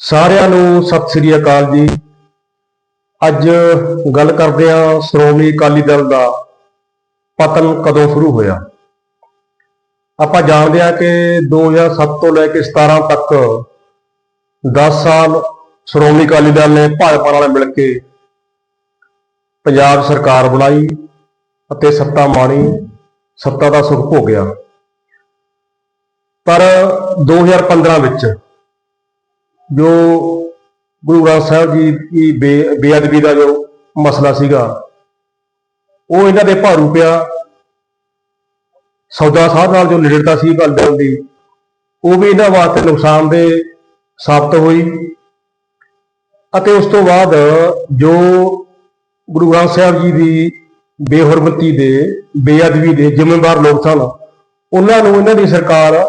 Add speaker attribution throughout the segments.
Speaker 1: ਸਾਰਿਆਂ ਨੂੰ ਸਤਿ ਸ੍ਰੀ ਅਕਾਲ ਜੀ। ਅੱਜ ਗੱਲ ਕਰਦੇ ਹਾਂ ਸ਼੍ਰੋਮਣੀ ਅਕਾਲੀ ਦਲ ਦਾ ਪਤਨ ਕਦੋਂ ਸ਼ੁਰੂ ਹੋਇਆ। ਆਪਾਂ ਜਾਣਦੇ ਹਾਂ ਕਿ 2007 ਤੋਂ ਲੈ ਕੇ 17 ਤੱਕ 10 ਸਾਲ ਸ਼੍ਰੋਮਣੀ ਅਕਾਲੀ ਦਲ ਨੇ ਭਾਜਪਾ ਨਾਲ ਮਿਲ ਕੇ ਪੰਜਾਬ ਸਰਕਾਰ ਬਣਾਈ ਅਤੇ ਸੱਤਾ ਮਾਣੀ, ਸੱਤਾ ਦਾ ਸੁਖ ਭੋਗਿਆ। ਪਰ 2015 ਵਿੱਚ ਜੋ ਗੁਰੂ ਗ੍ਰੰਥ ਸਾਹਿਬ ਜੀ ਦੀ ਬੇ- ਬੇਅਦਬੀ ਦਾ ਜੋ ਮਸਲਾ ਸੀਗਾ, ਉਹ ਇਹਨਾਂ ਦੇ ਭਾਰੂ ਪਿਆ। ਸੌਦਾ ਸਾਹਿਬ ਨਾਲ ਜੋ ਨਿਡਰਤਾ ਸੀ ਗੱਲ ਦੀ, ਉਹ ਵੀ ਇਹਨਾਂ ਵਾਸਤੇ ਨੁਕਸਾਨਦੇਹ ਸਾਬਤ ਹੋਈ। ਅਤੇ ਉਸ ਤੋਂ ਬਾਅਦ ਜੋ ਗੁਰੂ ਗ੍ਰੰਥ ਸਾਹਿਬ ਜੀ ਦੀ ਬੇਹਰਮਤੀ ਦੇ, ਬੇਅਦਬੀ ਦੇ ਜ਼ਿੰਮੇਵਾਰ ਲੋਕ ਸਨ, ਉਹਨਾਂ ਨੂੰ ਇਹਨਾਂ ਦੀ ਸਰਕਾਰ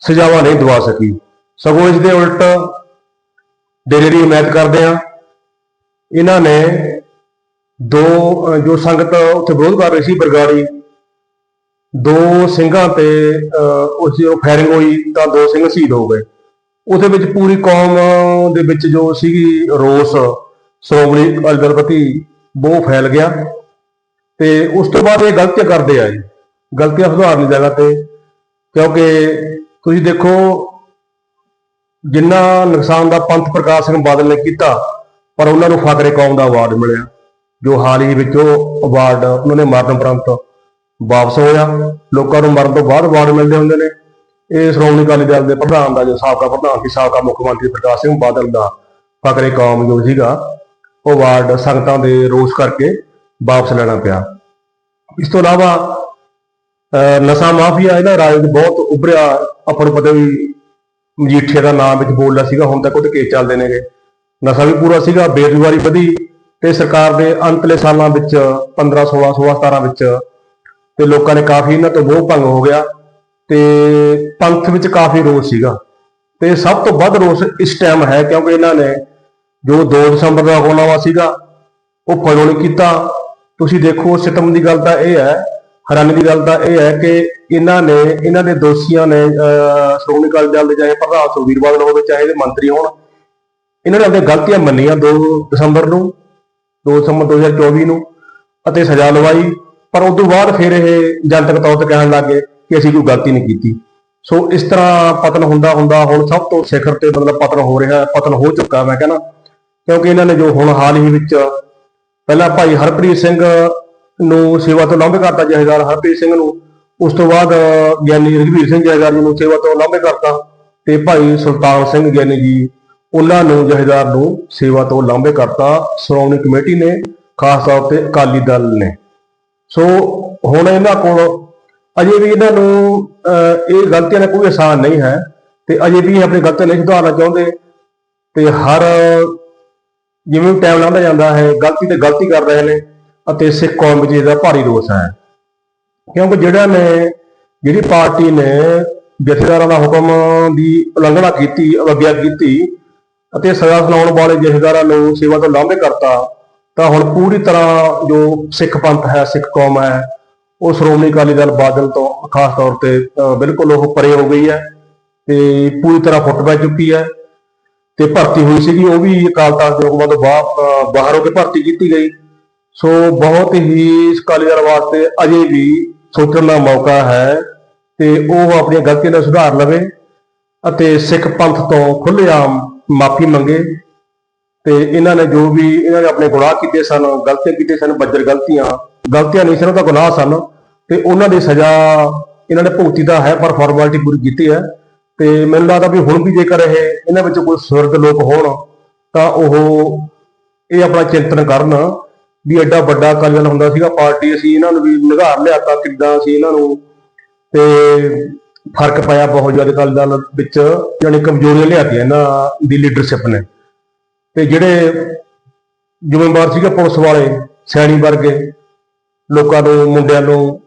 Speaker 1: ਸਜ਼ਾਵਾਂ ਨਹੀਂ ਦਵਾ ਸਕੀ। ਸਗੋਂ ਇਸ ਦੇ ਉਲਟ ਡੇਰੇ ਦੀ ਹਮਾਇਤ ਕਰਦੇ ਆ ਇਹਨਾਂ ਨੇ ਦੋ ਜੋ ਸੰਗਤ ਉੱਥੇ ਵਿਰੋਧ ਕਰ ਰਹੀ ਸੀ ਬਰਗਾੜੀ ਦੋ ਸਿੰਘਾਂ ਤੇ ਅਹ, ਉਸ ਜੋ ਫਾਇਰਿੰਗ ਹੋਈ ਤਾਂ ਦੋ ਸਿੰਘ ਸ਼ਹੀਦ ਹੋ ਗਏ। ਉਹਦੇ ਵਿੱਚ ਪੂਰੀ ਕੌਮ ਦੇ ਵਿੱਚ ਜੋ ਸੀਗੀ ਰੋਸ ਸ਼੍ਰੋਮਣੀ ਅਕਾਲੀ ਦਲ ਪ੍ਰਤੀ ਬਹੁਤ ਫੈਲ ਗਿਆ ਤੇ ਉਸ ਤੋਂ ਬਾਅਦ ਇਹ ਗਲਤੀਆਂ ਕਰਦੇ ਆ ਜੀ ਗਲਤੀਆਂ ਸੁਧਾਰਨ ਦੀ ਜਗ੍ਹਾ ਤੇ ਕਿਉਂਕਿ ਤੁਸੀਂ ਦੇਖੋ ਜਿੰਨਾ ਨੁਕਸਾਨ ਦਾ ਪੰਥ ਪ੍ਰਕਾਸ਼ ਸਿੰਘ ਬਾਦਲ ਨੇ ਕੀਤਾ, ਪਰ ਉਹਨਾਂ ਨੂੰ ਫਾਕਰੇ ਕੌਮ ਦਾ ਅਵਾਰਡ ਮਿਲਿਆ। ਜੋ ਹਾਲ ਹੀ ਵਿੱਚ ਉਹ ਅਵਾਰਡ ਉਹਨਾਂ ਨੇ ਮਰਨ ਉਪਰੰਤ ਵਾਪਸ ਹੋਇਆ। ਲੋਕਾਂ ਨੂੰ ਮਰਨ ਤੋਂ ਬਾਅਦ ਅਵਾਰਡ ਮਿਲਦੇ ਹੁੰਦੇ ਨੇ। ਇਹ ਸ਼੍ਰੋਮਣੀ ਅਕਾਲੀ ਦਲ ਦੇ ਪ੍ਰਧਾਨ ਦਾ ਜੋ ਸਾਬਕਾ ਪ੍ਰਧਾਨ ਸੀ, ਸਾਬਕਾ ਮੁੱਖ ਮੰਤਰੀ ਪ੍ਰਕਾਸ਼ ਸਿੰਘ ਬਾਦਲ ਦਾ ਫਕਰੇ ਕੌਮ ਜੋ ਸੀਗਾ, ਉਹ ਅਵਾਰਡ ਸੰਗਤਾਂ ਦੇ ਰੋਸ ਕਰਕੇ ਵਾਪਸ ਲੈਣਾ ਪਿਆ। ਇਸ ਤੋਂ ਇਲਾਵਾ, ਅਹ ਨਸ਼ਾ ਮਾਫੀਆ, ਇਹਦਾ ਰਾਜ ਬਹੁਤ ਉੱਭਰਿਆ, ਆਪਾਂ ਨੂੰ ਪਤਾ ਵੀ ਮਜੀਠੀਆ ਦਾ ਨਾਮ ਵਿੱਚ ਬੋਲਦਾ ਸੀਗਾ, ਹੁਣ ਤੱਕ ਉਹਦੇ ਕੇਸ ਚੱਲਦੇ ਨੇਗੇ। ਨਸ਼ਾ ਵੀ ਪੂਰਾ ਸੀਗਾ, ਬੇਰੁਜ਼ਗਾਰੀ ਵਧੀ ਤੇ ਸਰਕਾਰ ਦੇ ਅੰਤਲੇ ਸਾਲਾਂ ਵਿੱਚ 15 16 16 17 ਵਿੱਚ ਤੇ ਲੋਕਾਂ ਨੇ ਕਾਫੀ ਇਹਨਾਂ ਤੋਂ ਮੋਹ ਭੰਗ ਹੋ ਗਿਆ ਤੇ ਪੰਥ ਵਿੱਚ ਕਾਫੀ ਰੋਸ ਸੀਗਾ। ਤੇ ਸਭ ਤੋਂ ਵੱਧ ਰੋਸ ਇਸ ਟਾਈਮ ਹੈ, ਕਿਉਂਕਿ ਇਹਨਾਂ ਨੇ ਜੋ 2 ਦਸੰਬਰ ਦਾ ਹੋਣਾ ਵਾ ਸੀਗਾ, ਉਹ ਫੋਲੋ ਨਹੀਂ ਕੀਤਾ। ਤੁਸੀਂ ਦੇਖੋ ਸਿਤਮ ਦੀ ਗੱਲ ਤਾਂ ਇਹ ਹੈ ਹੈਰਾਨੀ ਦੀ ਗੱਲ ਤਾਂ ਇਹ ਹੈ ਕਿ ਇਹਨਾਂ ਨੇ ਇਹਨਾਂ ਦੇ ਦੋਸ਼ੀਆਂ ਨੇ ਅਹ, ਸ਼੍ਰੋਮਣੀ ਅਕਾਲੀ ਦਲ ਦੇ ਚਾਹੇ ਪ੍ਰਧਾਨ ਸੁਖਬੀਰ ਬਾਦਲ ਹੋਵੇ ਚਾਹੇ ਇਹਦੇ ਮੰਤਰੀ ਹੋਣ ਇਹਨਾਂ ਨੇ ਆਪਣੇ ਗਲਤੀਆਂ ਮੰਨੀਆਂ 2 ਦਸੰਬਰ ਨੂੰ 2 ਦਸੰਬਰ 2024 ਨੂੰ ਅਤੇ ਸਜ਼ਾ ਲਵਾਈ ਪਰ ਉਸ ਤੋਂ ਬਾਅਦ ਫਿਰ ਇਹ ਜਨਤਕ ਤੌਰ ਤੇ ਕਹਿਣ ਲੱਗੇ ਕਿ ਅਸੀਂ ਕੋਈ ਗਲਤੀ ਨਹੀਂ ਕੀਤੀ। ਸੋ ਇਸ ਤਰ੍ਹਾਂ ਪਤਨ ਹੁੰਦਾ ਹੁੰਦਾ ਹੁਣ ਸਭ ਤੋਂ ਸਿਖਰ ਤੇ ਮਤਲਬ ਪਤਨ ਹੋ ਰਿਹਾ ਪਤਨ ਹੋ ਚੁੱਕਾ ਮੈਂ ਕਹਿੰਦਾ ਕਿਉਂਕਿ ਇਹਨਾਂ ਨੇ ਜੋ ਹੁਣ ਹਾਲ ਹੀ ਵਿੱਚ ਪਹਿਲਾਂ ਭਾਈ ਹਰਪ੍ਰੀਤ ਸਿੰਘ ਨੂੰ ਸੇਵਾ ਤੋਂ ਲਾਂਭੇ ਕਰਤਾ ਜਹੇਦਾਰ ਹਰਪ੍ਰੀਤ ਸਿੰਘ ਨੂੰ। ਉਸ ਤੋਂ ਬਾਅਦ ਗਿਆਨੀ ਰਘਵੀਰ ਸਿੰਘ ਜਹੇਦਾਰ ਜੀ ਨੂੰ ਸੇਵਾ ਤੋਂ ਲਾਂਭੇ ਕਰਤਾ ਤੇ ਭਾਈ ਸੁਲਤਾਨ ਸਿੰਘ ਗਿਆਨੀ ਜੀ ਉਹਨਾਂ ਨੂੰ ਜਹੇਦਾਰ ਨੂੰ ਸੇਵਾ ਤੋਂ ਲਾਂਭੇ ਕਰਤਾ। ਸ਼੍ਰੋਮਣੀ ਕਮੇਟੀ ਨੇ ਖਾਸ ਤੌਰ ਤੇ ਅਕਾਲੀ ਦਲ ਨੇ। ਸੋ ਹੁਣ ਇਹਨਾਂ ਕੋਲ ਅਜੇ ਵੀ ਇਹਨਾਂ ਨੂੰ ਅਹ, ਇਹ ਗਲਤੀਆਂ ਦਾ ਕੋਈ ਆਸਾਨ ਨਹੀਂ ਹੈ ਤੇ ਅਜੇ ਵੀ ਇਹ ਆਪਣੀ ਗਲਤੀਆਂ ਨਹੀਂ ਸੁਧਾਰਨਾ ਚਾਹੁੰਦੇ ਤੇ ਹਰ ਜਿਵੇਂ ਟਾਈਮ ਲੰਘਦਾ ਜਾਂਦਾ ਹੈ ਗਲਤੀ ਤੇ ਗਲਤੀ ਕਰ ਰਹੇ ਨੇ। ਅਤੇ ਸਿੱਖ ਕੌਮ ਵਿੱਚ ਇਹਦਾ ਭਾਰੀ ਰੋਸ ਹੈ। ਕਿਉਂਕਿ ਜਿਹੜਾ ਨੇ, ਜਿਹੜੀ ਪਾਰਟੀ ਨੇ ਜਥੇਦਾਰਾਂ ਦਾ ਹੁਕਮ ਦੀ ਉਲੰਘਣਾ ਕੀਤੀ ਅਵਗਿਆ ਕੀਤੀ ਅਤੇ ਸਜ਼ਾ ਸੁਣਾਉਣ ਵਾਲੇ ਜਥੇਦਾਰਾਂ ਨੂੰ ਸੇਵਾ ਤੋਂ ਲਾਂਭੇ ਕਰਤਾ, ਤਾਂ ਹੁਣ ਪੂਰੀ ਤਰ੍ਹਾਂ ਜੋ ਸਿੱਖ ਪੰਥ ਹੈ, ਸਿੱਖ ਕੌਮ ਹੈ, ਉਹ ਸ਼੍ਰੋਮਣੀ ਅਕਾਲੀ ਦਲ ਬਾਦਲ ਤੋਂ ਖਾਸ ਤੌਰ ਤੇ ਬਿਲਕੁਲ ਉਹ ਪਰੇ ਹੋ ਗਈ ਹੈ ਤੇ ਪੂਰੀ ਤਰ੍ਹਾਂ ਫੁੱਟ ਪੈ ਚੁੱਕੀ ਹੈ ਤੇ ਭਰਤੀ ਹੋਈ ਸੀਗੀ, ਉਹ ਵੀ ਅਕਾਲ ਤਖਤ ਦੇ ਹੁਕਮਾਂ ਤੋਂ ਬਾਹਰ ਬਾਹਰ ਹੋ ਕੇ ਭਰਤੀ ਕੀਤੀ ਗਈ। ਸੋ ਬਹੁਤ ਹੀ ਇਸ ਅਕਾਲੀ ਦਲ ਵਾਸਤੇ ਅਜੇ ਵੀ ਸੋਚਣ ਦਾ ਮੌਕਾ ਹੈ ਤੇ ਉਹ ਆਪਣੀਆਂ ਗਲਤੀਆਂ ਦਾ ਸੁਧਾਰ ਲਵੇ ਅਤੇ ਸਿੱਖ ਪੰਥ ਤੋਂ ਖੁੱਲ੍ਹੇਆਮ ਮਾਫੀ ਮੰਗੇ ਤੇ ਇਹਨਾਂ ਨੇ ਜੋ ਵੀ ਇਹਨਾਂ ਨੇ ਆਪਣੇ ਗੁਨਾਹ ਕੀਤੇ ਸਨ, ਗਲਤੀਆਂ ਕੀਤੇ ਸਨ, ਬੱਜਰ ਗਲਤੀਆਂ ਗਲਤੀਆਂ ਨਹੀਂ ਸਨ, ਉਹ ਤਾਂ ਗੁਨਾਹ ਸਨ ਤੇ ਉਹਨਾਂ ਦੀ ਸਜ਼ਾ ਇਹਨਾਂ ਨੇ ਭੁਗਤੀ ਦਾ ਹੈ, ਪਰ ਫਾਰਮੈਲਿਟੀ ਪੂਰੀ ਕੀਤੀ ਹੈ ਤੇ ਮੈਨੂੰ ਲੱਗਦਾ ਵੀ ਹੁਣ ਵੀ ਜੇਕਰ ਇਹ ਇਹਨਾਂ ਵਿੱਚ ਕੋਈ ਸੁਰਗ ਲੋਕ ਹੋਣ ਤਾਂ ਉਹ ਇਹ ਆਪਣਾ ਚਿੰਤਨ ਕਰਨ ਵੀ ਐਡਾ ਵੱਡਾ ਅਕਾਲੀ ਦਲ ਹੁੰਦਾ ਸੀਗਾ ਪਾਰਟੀ ਅਸੀਂ ਇਹਨਾਂ ਨੂੰ ਵੀ ਨਿਗਾਰ ਲਿਆਤਾ ਕਿੱਦਾਂ ਅਸੀਂ ਇਹਨਾਂ ਨੂੰ। ਤੇ ਫ਼ਰਕ ਪਾਇਆ ਬਹੁਤ ਜ਼ਿਆਦਾ ਅਕਾਲੀ ਦਲ ਵਿੱਚ ਜਾਣੀ ਕਮਜ਼ੋਰੀਆਂ ਲਿਆਤੀਆਂ ਇਹਨਾਂ ਦੀ ਲੀਡਰਸ਼ਿਪ ਨੇ। ਤੇ ਜਿਹੜੇ ਜ਼ਿੰਮੇਵਾਰ ਸੀਗੇ ਪੁਲਿਸ ਵਾਲੇ ਸੈਣੀ ਵਰਗੇ ਲੋਕਾਂ ਨੂੰ ਮੁੰਡਿਆਂ ਨੂੰ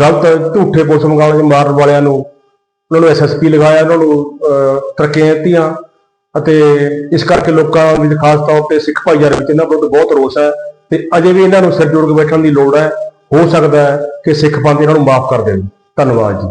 Speaker 1: ਗਲਤ ਝੂਠੇ ਪੁਲਿਸ ਮੁਕਾਬਲੇ ਮਾਰਨ ਵਾਲਿਆਂ ਨੂੰ ਉਹਨਾਂ ਨੂੰ ਐਸਐਸਪੀ ਲਗਾਇਆ ਉਹਨਾਂ ਨੂੰ ਅਹ, ਤਰੱਕੀਆਂ ਦਿੱਤੀਆਂ। ਅਤੇ ਇਸ ਕਰਕੇ ਲੋਕਾਂ ਵਿੱਚ ਖਾਸ ਤੌਰ ਤੇ ਸਿੱਖ ਭਾਈਚਾਰੇ ਵਿੱਚ ਇਹਨਾਂ ਵਿਰੁੱਧ ਬਹੁਤ ਰੋਸ ਹੈ ਤੇ ਅਜੇ ਵੀ ਇਹਨਾਂ ਨੂੰ ਸਿਰ ਜੋੜ ਕੇ ਬੈਠਣ ਦੀ ਲੋੜ ਹੈ, ਹੋ ਸਕਦਾ ਹੈ ਕਿ ਸਿੱਖ ਪੰਥ ਇਹਨਾਂ ਨੂੰ ਮਾਫ ਕਰ ਦੇਣ। ਧੰਨਵਾਦ ਜੀ।